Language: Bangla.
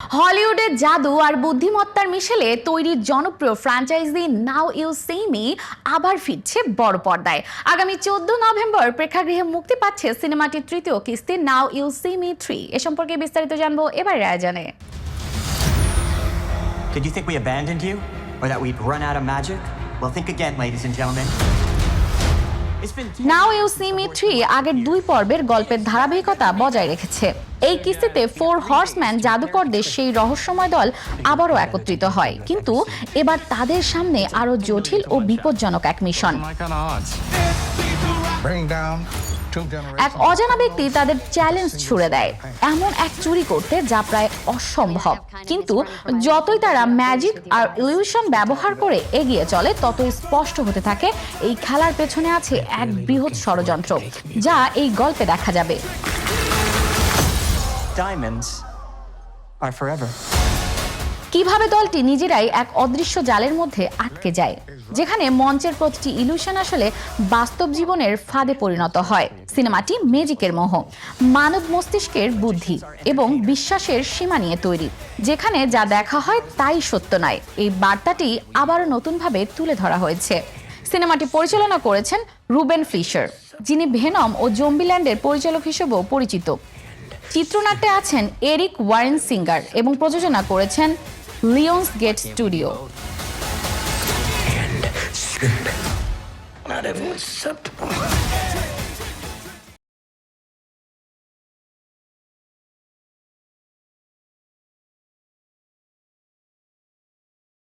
হলিউডের জাদু আর বুদ্ধিমত্তার মিশেলে তৈরি জনপ্রিয় ফ্র্যাঞ্চাইজি নাও ইউ সিমি আবার ফিরছে বড় পর্দায় আগামী চোদ্দ নভেম্বর প্রেক্ষাগৃহে মুক্তি পাচ্ছে সিনেমাটির তৃতীয় কিস্তি now you see me three এ সম্পর্কে বিস্তারিত জানব এবারে আয়োজনে Did you think we abandoned you? Or that we'd run out of magic? Well, think again, ladies and gentlemen. Now you see me three আগের দুই পর্বের গল্পের ধারাবাহিকতা বজায় রেখেছে। এই কিস্তিতে ফোর হর্সম্যান জাদুকরদের সেই রহস্যময় দল আবারও একত্রিত হয়। কিন্তু এবার তাদের সামনে আরও জটিল ও বিপজ্জনক এক মিশন। এক অজানা ব্যক্তি তাদের চ্যালেঞ্জ ছুড়ে দেয়। এমন এক চুরি করতে যা প্রায় অসম্ভব। কিন্তু যতই তারা ম্যাজিক আর ইলিউশন ব্যবহার করে এগিয়ে চলে ততই স্পষ্ট হতে থাকে এই খেলার পেছনে আছে এক বৃহৎ ষড়যন্ত্র যা এই গল্পে দেখা যাবে। Diamonds are forever. কীভাবে দলটি নিজেরাই এক অদৃশ্য জালের মধ্যে আটকে যায়? যেখানে মঞ্চের প্রতিটি ইলুশন আসলে বাস্তব জীবনের ফাঁদে পরিণত হয়। সিনেমাটি ম্যাজিকের মোহ, মানব মস্তিষ্কের বুদ্ধি এবং বিশ্বাসের সীমা নিয়ে তৈরি। যেখানে যা দেখা হয় তাই সত্য নয়। এই বার্তাটি আবারও নতুনভাবে তুলে ধরা হয়েছে। সিনেমাটি পরিচালনা করেছেন রুবেন ফ্লিশার, যিনি ভেনম ও জম্বিল্যান্ডের পরিচালক হিসেবেও পরিচিত। চিত্রনাট্যে আছেন এরিক ওয়ারেন সিঙ্গার এবং প্রযোজনা করেছেন Leon's Gate Studio. And. Not.